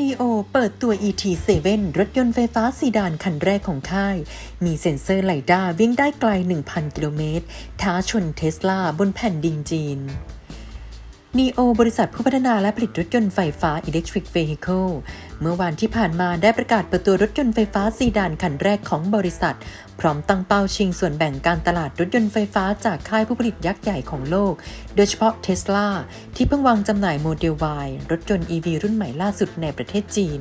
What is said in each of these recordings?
ดีโอเปิดตัว ET7 รถยนต์ไฟฟ้าซีดานคันแรกของค่าย มีเซ็นเซอร์ไลด้าวิ่งได้ไกล 1,000 กิโลเมตร ท้าชนเทสลาบนแผ่นดินจีน NEO บริษัทผู้พัฒนาและผลิตรถยนต์ไฟฟ้า Electric Vehicle เมื่อวันที่ผ่านมาได้ประกาศเปิดตัวรถยนต์ไฟฟ้าซีดานคันแรกของบริษัท พร้อมตั้งเป้าชิงส่วนแบ่งการตลาดรถยนต์ไฟฟ้าจากค่ายผู้ผลิตยักษ์ใหญ่ของโลก โดยเฉพาะ Tesla ที่เพิ่งวางจำหน่ายโมเดล Y รถยนต์ EV รุ่นใหม่ล่าสุดในประเทศจีน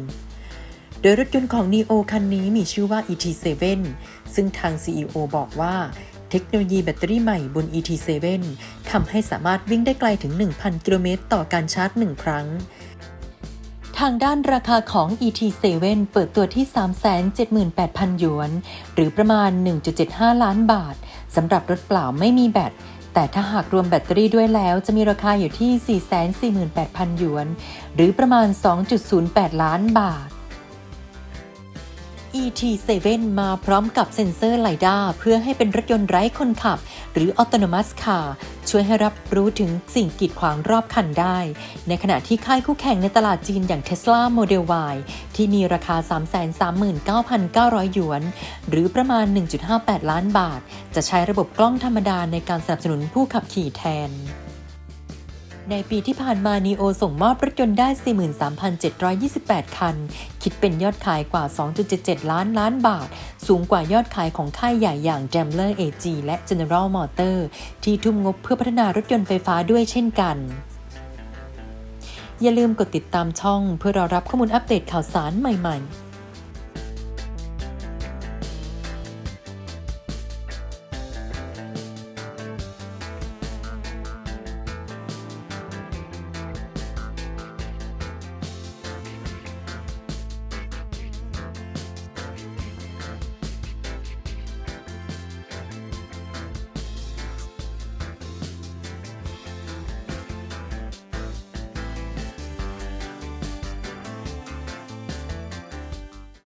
โดยรถยนต์ของ NEO คันนี้มีชื่อว่า ET7 ซึ่งทาง CEO บอกว่า เทคโนโลยีแบตเตอรี่ใหม่บน ET7 ทำให้สามารถวิ่งได้ไกลถึง 1,000 กิโลเมตรต่อการชาร์จ 1 ครั้ง ทางด้านราคาของ ET7 เปิดตัวที่ 378,000 หยวน หรือประมาณ 1.75 ล้านบาทสำหรับรถเปล่าไม่มีแบตแต่ถ้าหากรวมแบตเตอรี่ด้วยแล้วจะมีราคาอยู่ที่ 448,000 หยวน หรือประมาณ 2.08 ล้านบาท ET7 มาพร้อมกับเซ็นเซอร์ไลด้าเพื่อให้เป็นรถยนต์ไร้คนขับ หรือ Autonomous Car ช่วยให้รับรู้ถึงสิ่งกีดขวางรอบคันได้ ในขณะที่ค่ายคู่แข่งในตลาดจีนอย่าง Tesla Model Y ที่มีราคา 339,900 หยวน หรือประมาณ 1.58 ล้านบาท จะใช้ระบบกล้องธรรมดาในการสนับสนุนผู้ขับขี่แทน ในปีที่ผ่านมา NEO ส่งมอบรถยนต์ได้ 43,728 คัน คิดเป็นยอดขายกว่า 2.77 ล้านล้านบาท สูงกว่ายอดขายของค่ายใหญ่อย่าง Daimler AG และ General Motor ที่ทุ่มงบเพื่อพัฒนารถยนต์ไฟฟ้าด้วยเช่นกัน อย่าลืมกดติดตามช่องเพื่อรอรับข้อมูลอัปเดตข่าวสารใหม่ ๆ